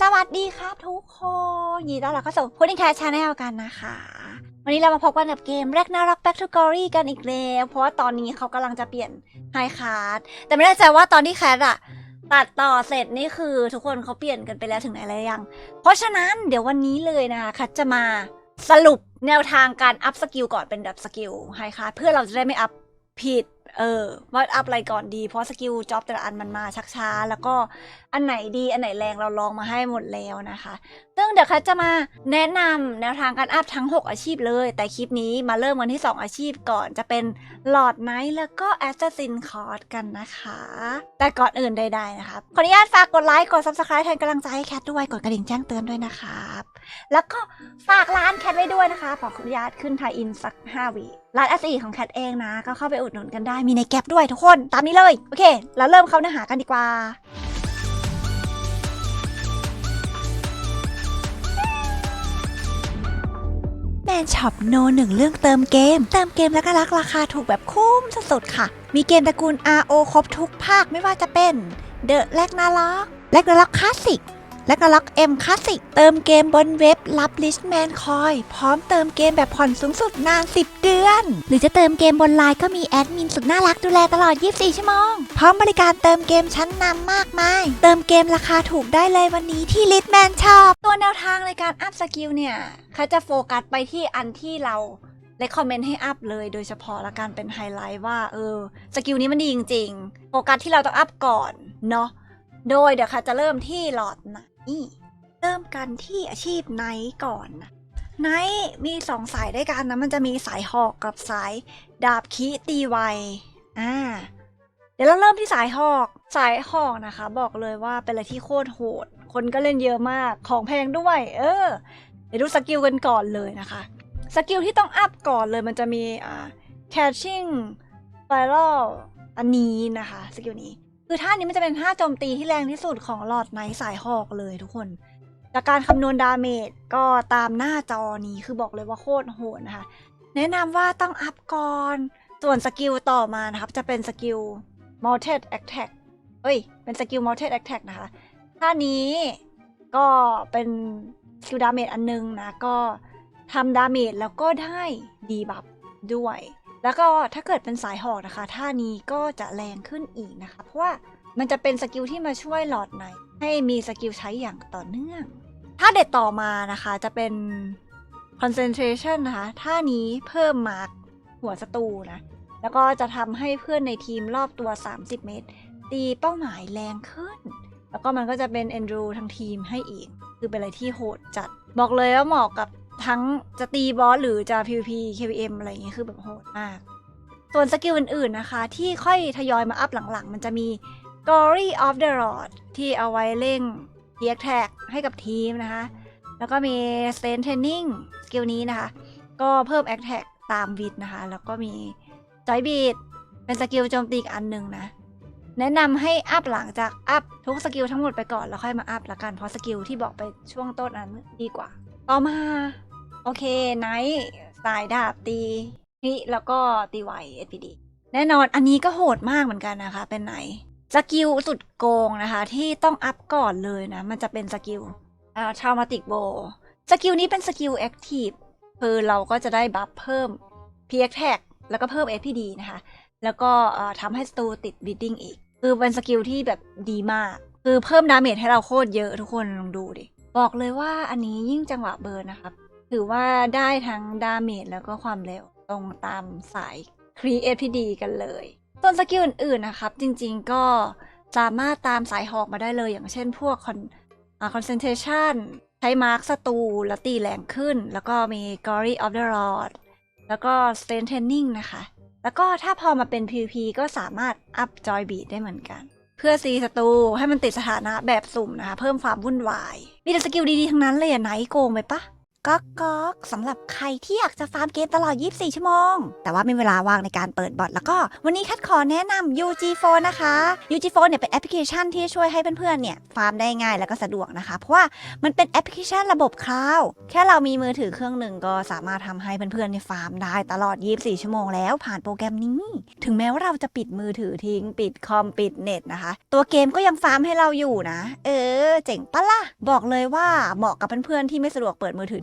สวัสดีครับทุกคนยินดีต้อนรับเข้าสู่พูด n แคชชาแนลกันนะคะ วันนี้เรามาพบกันกับเกมแรกน่ารัก Back to Glory กันอีกแล้ว เพราะว่าตอนนี้เขากำลังจะเปลี่ยนไฮคาร์ดแต่ไม่แน่ใจว่าตอนที่แคทอะตัดต่อเสร็จนี่คือทุกคนเขาเปลี่ยนกันไปแล้วถึงไหนแล้วยัง เพราะฉะนั้นเดี๋ยววันนี้เลยนะคะแคทจะมาสรุปแนวทางการอัพสกิลก่อนเป็นแบบสกิลไฮคาร์ดเพื่อเราจะได้ไม่อัพ ผิด เออ ว่าอัพอะไรก่อนดี เพราะสกิลจ็อบแต่ละอันมันมาชักช้า แล้วก็อันไหนดีอันไหนแรงเราลองมาให้หมดแล้วนะคะ ซึ่งเดี๋ยวแคทจะมาแนะนำแนวทางการอัพทั้ง 6 อาชีพเลย แต่คลิปนี้มาเริ่มกันที่ 2 อาชีพก่อนจะเป็นหลอดไนท์แล้วก็แอสซัสซินคอร์ดกันนะคะ แต่ก่อนอื่นใดๆนะคะขออนุญาตฝากกดไลค์กด Subscribe แทนกำลังใจให้แคทด้วยกดกระดิ่งแจ้งเตือนด้วยนะครับ แล้วก็ฝากร้านแคทไว้ด้วยนะคะขออนุญาตขึ้นไทยอินสัก5วิร้านอสีของแคทเองนะ ก็เข้าไปอุดหนุนกันได้มีในแก็บด้วยทุกคนตามนี้เลย โอเค แล้วเริ่มเข้าเนื้อหากันดีกว่าแมนช็อปโนหนึ่งเรื่องเติมเกม เติมเกมแล้วก็รักราคาถูกแบบคุ้มสุดๆค่ะ มีเกมตระกูล RO ครบทุกภาคไม่ว่าจะเป็นเดอะแลกนาล็อกแลกนาล็อกคลาสสิก แลกนาล็อกเอ็มคลาสสิกเติมเกมบนเว็บรับลิชแมนคอย พร้อมเติมเกมแบบผ่อนสูงสุดนาน 10 เดือน หรือจะเติมเกมบนไลน์ก็มีแอดมินสุดน่ารักดูแลตลอด 24 ชั่วโมง พร้อมบริการเติมเกมชั้นนำมากมาย เติมเกมราคาถูกได้เลยวันนี้ที่ลิชแมนช็อปตัวแนวทางในการอัพสกิลเนี่ยเขาจะโฟกัสไปที่อันที่เราเลคคอมเมนต์ให้อัพเลยโดยเฉพาะและการเป็นไฮไลท์ว่าเออสกิลนี้มันดีจริงๆโฟกัสที่เราต้องอัพก่อนเนาะโดยเดี๋ยวค่ะจะเริ่มที่หลอดไนท์เริ่มกันที่อาชีพไนท์ก่อนนะไนท์มีสองสายด้วยกันนะ มันจะมีสายหอกกับสายดาบคีตีไวอ่าเดี๋ยวเราเริ่มที่สายหอกสายหอกนะคะ บอกเลยว่าเป็นอะไรที่โคตรโหด คนก็เล่นเยอะมากของแพงด้วย เออ เดี๋ยวดูสกิลกันก่อนเลยนะคะสกิลที่ต้องอัพก่อนเลยมันจะมีอ่า catching spiral อันนี้นะคะ สกิลนี้ คือท่านี้มันจะเป็นท่าโจมตีที่แรงที่สุดของหลอดไนท์สายหอกเลยทุกคน จากการคำนวณดาเมจก็ตามหน้าจอนี้คือบอกเลยว่าโคตรโหดนะคะ แนะนำว่าต้องอัพก่อน ส่วนสกิลต่อมานะครับ จะเป็นสกิล multed attack เอ้ย เป็นสกิล multed attack นะคะ ท่านี้ก็เป็นสกิลดาเมจอันนึงนะ ก็ทำดาเมจแล้วก็ได้ดีบัฟด้วย แล้วก็ถ้าเกิดเป็นสายหอกนะคะท่านี้ก็จะแรงขึ้นอีกนะคะ เพราะว่ามันจะเป็นสกิลที่มาช่วยหลอดในให้มีสกิลใช้อย่างต่อเนื่อง ถ้าเด็ดต่อมานะคะจะเป็น concentration นะคะท่านี้เพิ่มมาร์กหัวศัตรูนะ แล้วก็จะทำให้เพื่อนในทีมรอบตัว 30 เมตร ตีเป้าหมายแรงขึ้น แล้วก็มันก็จะเป็น e n d u ทั้งทีมให้อีก คือเป็นอะไรที่โหดจัด บอกเลยว่าเหมาะกับ ทั้งจะตีบอสหรือจะ PVP KVM อะไรอย่างเงี้ยคือแบบโหดมาก ส่วนสกิลอื่นๆนะคะ ที่ค่อยทยอยมาอัพหลังๆ มันจะมี Glory of the Rod ที่เอาไว้เร่ง d a t a c ให้กับทีมนะคะ แล้วก็มี Strength Training สกิลนี้นะคะ ก็เพิ่ม Attack ตามวิดนะคะ แล้วก็มี Joy Beat เป็นสกิลโจมตีอีกอันหนึ่งนะ แนะนำให้อัพหลังจากอัพทุกสกิลทั้งหมดไปก่อน แล้วค่อยมาอัพละกัน เพราะสกิลที่บอกไปช่วงต้นนั้นดีกว่า ต่อมา โอเคไนท์สายดาบตีนี่แล้วก็ตีไว SPD แน่นอนอันนี้ก็โหดมากเหมือนกันนะคะ เป็นไหนสกิลสุดโกงนะคะ ที่ต้องอัพก่อนเลยนะ มันจะเป็นสกิลอ่าทรามาติกโบสกิลนี้เป็นสกิลแอคทีฟคือเราก็จะได้บัฟเพิ่ม p x t a g แล้วก็เพิ่ม SPD นะคะ แล้วก็เอ่อทำให้สตูติดบิดดิ้งอีก คือเป็นสกิลที่แบบดีมาก คือเพิ่มดาเมจให้เราโคตรเยอะทุกคนลองดูดิ บอกเลยว่าอันนี้ยิ่งจังหวะเบิร์นนะครับ ถือว่าได้ทั้งดาเมจแล้วก็ความเร็วตรงตามสายครีเอทพีดีกันเลย ส่วนสกิลอื่นๆนะครับ จริงๆก็สามารถตามสายหอกมาได้เลย อย่างเช่นพวกคอนอ่า concentration ใช้มาร์คศัตรูแล้วตีแรงขึ้น แล้วก็มี glory of the rod แล้วก็ strength training นะคะ แล้วก็ถ้าพอมาเป็น PVP ก็สามารถอัพจอยบีดได้เหมือนกัน เพื่อซีศัตรูให้มันติดสถานะแบบสุ่มนะคะ เพิ่มความวุ่นวาย มีแต่สกิลดี ๆ ทั้งนั้นเลยอะไหนโกงไปปะ ก๊อกก๊อกสำหรับใครที่อยากจะฟาร์มเกมตลอด 24 ชั่วโมง แต่ว่าไมีเวลาว่างในการเปิดบอทแล้วก็ วันนี้คัดขอแนะนำ UG4 นะคะ UG4 เนี่ยเป็นแอปพลิเคชันที่ช่วยให้เพื่อนๆ เนี่ยฟาร์มได้ง่ายแล้วก็สะดวกนะคะ เพราะว่ามันเป็นแอปพลิเคชันระบบคลาวด์แค่เรามีมือถือเครื่องหนึ่งก็สามารถทำให้เพื่อนๆ เนี่ยฟาร์มได้ตลอด 24 ชั่วโมงแล้วผ่านโปรแกรมนี้ ถึงแม้ว่าเราจะปิดมือถือทิ้ง ปิดคอมปิดเน็ตนะคะ ตัวเกมก็ยังฟาร์มให้เราอยู่นะ เออ เจ๋งปะล่ะ บอกเลยว่าเหมาะกับเพื่อนๆ ที่ไม่สะดวกเปิดมือถือ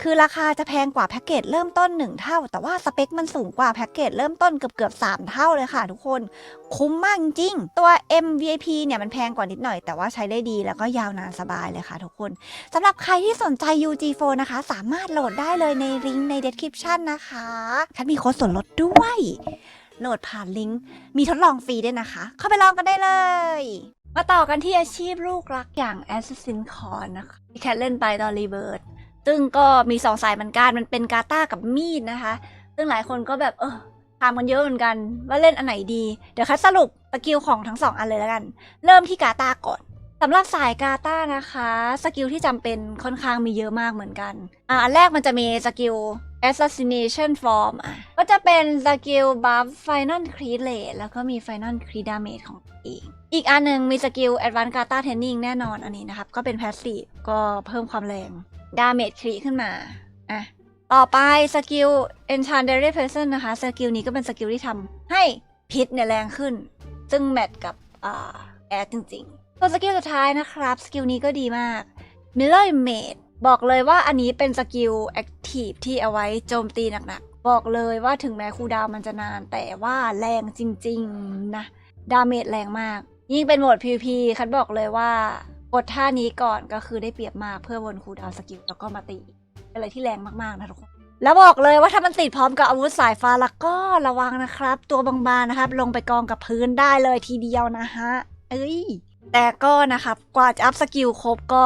คือราคาจะแพงกว่าแพ็กเกจเริ่มต้น 1 เท่า แต่ว่าสเปคมันสูงกว่าแพ็กเกจเริ่มต้นเกือบเกือบ3เท่าเลยค่ะทุกคน คุ้มมากจริงๆตัว MVIP เนี่ยมันแพงกว่านิดหน่อย แต่ว่าใช้ได้ดีแล้วก็ยาวนานสบายเลยค่ะทุกคนสำหรับใครที่สนใจ UG4 นะคะ สามารถโหลดได้เลยในลิงก์ใน description นะคะฉันมีโค้ดส่วนลดด้วยโหลดผ่านลิงก์มีทดลองฟรีด้วยนะคะ เข้าไปลองกันได้เลย มาต่อกันที่อาชีพลูกรักอย่าง Assassin Con นะคะที่แคทเล่นไปตอนรีเบิร์ ซึ่งก็มีสองสายเหมือนกัน มันเป็นกาตากับมีดนะคะ ซึ่งหลายคนก็แบบเออถามกันเยอะเหมือนกัน ว่าเล่นอันไหนดี เดี๋ยวคัดสรุปสกิลของทั้งสองอันเลยแล้วกัน เริ่มที่กาตาก่อนสำหรับสายกาตานะคะ สกิลที่จำเป็นค่อนข้างมีเยอะมากเหมือนกันอ่าอันแรกมันจะมีสกิล assassination form อะก็จะเป็นสกิล buff final crit rate แล้วก็มี final crit damage ของตัวเองอีกอันหนึ่งมีสกิล advanced kata training แน่นอนอันนี้นะครับ ก็เป็น passive ก็เพิ่มความแรง damage crit ขึ้นมา อะ ต่อไปสกิล enchanted person นะคะ สกิลนี้ก็เป็นสกิลที่ทำให้พิษเนี่ยแรงขึ้น ซึ่งแมทกับอ่าแอดจริงๆส่วสกิลสุดท้ายนะครับ สกิลนี้ก็ดีมาก Mirror Image บอกเลยว่าอันนี้เป็นสกิล Active ที่เอาไว้โจมตีหนักๆ บอกเลยว่าถึงแม้คูดาวมันจะนาน แต่ว่าแรงจริงๆนะ ดาเมจแรงมาก ยิ่งเป็นโหมด PVP คันบอกเลยว่า กดท่านี้ก่อนก็คือได้เปรียบมากเพื่อวนคูดาวสกิลแล้วก็มาตีเป็นอะไรที่แรงมากๆนะทุกคนแล้วบอกเลยว่าถ้ามันติดพร้อมกับอาวุธสายฟ้าแล้วก็ระวังนะครับ ตัวบางๆนะครับ ลงไปกองกับพื้นได้เลยทีเดียวนะฮะเอ้ยแต่ก็นะครับกว่าจะอัพสกิลครบก็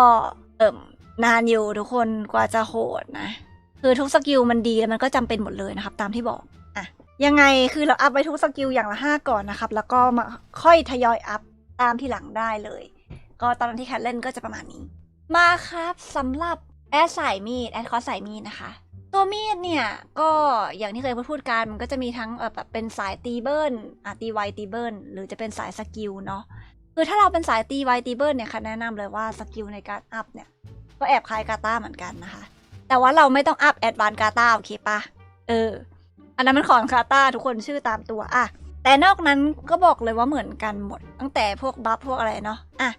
เอิ่มนานอยู่ทุกคนกว่าจะโหดนะ คือทุกสกิลมันดีแล้วมันก็จำเป็นหมดเลยนะครับ ตามที่บอกอะยังไงคือเราอัพไปทุกสกิลอย่างละห้าก่อนนะครับ แล้วก็มาค่อยทยอยอัพตามที่หลังได้เลย ก็ตอนนั้นที่แคทเล่นก็จะประมาณนี้ มาครับสำหรับแอดสายมีดแอดคอสสายมีดนะคะ ตัวมีดเนี่ย ก็อย่างที่เคยพูดกันมันก็จะมีทั้งแบบเป็นสายตีเบิลอะตีไวตีเบิลหรือจะเป็นสายสกิลเนาะคือถ้าเราเป็นสายตีไวตีเบิลเนี่ยค่ะแนะนำเลยว่าสกิลในการอัพเนี่ยก็แอบคล้ายกาตาเหมือนกันนะคะ แต่ว่าเราไม่ต้องอัพแอดวานกาตาโอเคปะเออ อันนั้นมันของกาตาทุกคนชื่อตามตัวอะแต่นอกนั้นก็บอกเลยว่าเหมือนกันหมด ตั้งแต่พวกบัฟพวกอะไรเนาะอะ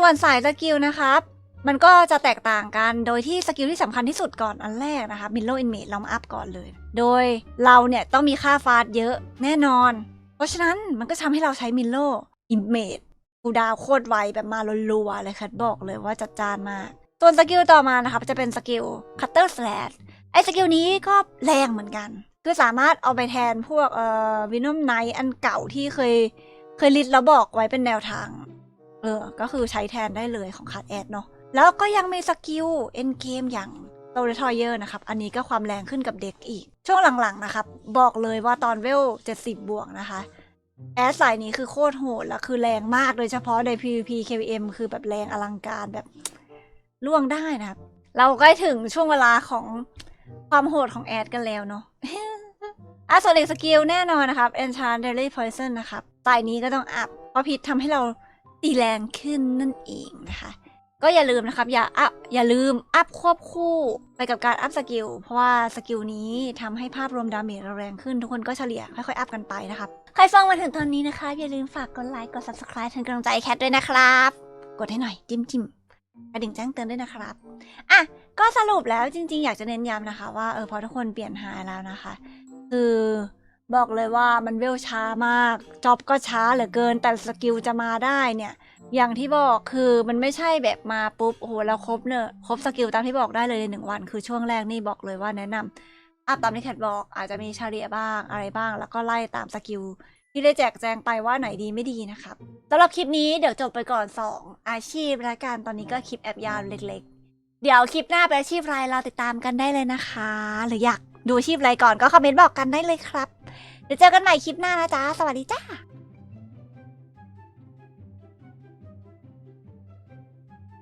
ส่วนสายสกิลนะครับมันก็จะแตกต่างกัน โดยที่สกิลที่สำคัญที่สุดก่อนอันแรกนะคะมิลโลอินเมดเรามาอัพก่อนเลย โดยเราเนี่ยต้องมีค่าฟาสเยอะแน่นอน เพราะฉะนั้นมันก็ทำให้เราใช้มิลโลอินเมดคูดาวโคตรไวแบบมารัวๆเลยค่ะบอกเลยว่าจัดจานมาก ส่วนสกิลต่อมานะครับจะเป็นสกิล Cutter Slash ไอ้สกิลนี้ก็แรงเหมือนกัน คือสามารถเอาไปแทนพวกเอ่อวินอมไนอันเก่าที่เคยเคยลิสแล้วบอกไว้เป็นแนวทาง เออ ก็คือใช้แทนได้เลยของคัดแอดเนาะ แล้วก็ยังมีสกิลเอ็นเกมอย่างโตเรทอยเยอร์นะครับ อันนี้ก็ความแรงขึ้นกับเด็กอีก ช่วงหลังๆนะครับ บอกเลยว่าตอนเวล 70 บวกนะคะ แอดสายนี้คือโคตรโหดแล้วคือแรงมากโดยเฉพาะใน PVP KVM คือแบบแรงอลังการแบบล่วงได้นะครับ เราใกล้ถึงช่วงเวลาของความโหดของแอดกันแล้วเนาะอะส่วนอีกสกิลแน่นอนนะครับ Enchant Daily Poison นะครับสายนี้ก็ต้องอัพเพราะพิษทำให้เรา ตีแรงขึ้นนั่นเองนะคะ ก็อย่าลืมนะครับ อย่าอัพอย่าลืมอัพควบคู่ไปกับการอัพสกิลเพราะว่าสกิลนี้ทำให้ภาพรวมดาเมจเราแรงขึ้น ทุกคนก็เฉลี่ยค่อยๆอัพกันไปนะครับใครฟังมาถึงตอนนี้นะคะ อย่าลืมฝากกดไลค์กด subscribe เป็นกำลังใจแคทด้วยนะครับ กดให้หน่อยจิ้มจิ้มกระดิ่งแจ้งเตือนด้วยนะครับ อะ ก็สรุปแล้วจริงๆ อยากจะเน้นย้ำนะคะ ว่าเออพอทุกคนเปลี่ยนหายแล้วนะคะ คือ บอกเลยว่ามันเวลช้ามาก จ็อบก็ช้าเหลือเกิน แต่สกิลจะมาได้เนี่ย อย่างที่บอกคือมันไม่ใช่แบบมาปุ๊บ โอ้โหเราครบเนอะครบสกิลตามที่บอกได้เลยในหนึ่งวัน คือช่วงแรกนี่บอกเลยว่าแนะนำอัพตามที่แคทบอกอาจจะมีชาเลียบ้างอะไรบ้าง แล้วก็ไล่ตามสกิลที่ได้แจกแจงไปว่าไหนดีไม่ดีนะครับสำหรับคลิปนี้เดี๋ยวจบไปก่อน 2 อาชีพรายการตอนนี้ก็คลิปแอบยาวเล็ก ๆ เดี๋ยวคลิปหน้าเปอาชีพอะไรเราติดตามกันได้เลยนะคะ หรืออยากดูอาชีพอะไรก่อนก็คอมเมนต์บอกกันได้เลยครับ เดี๋ยวเจอกันใหม่คลิปหน้านะจ๊ะ สวัสดีจ้า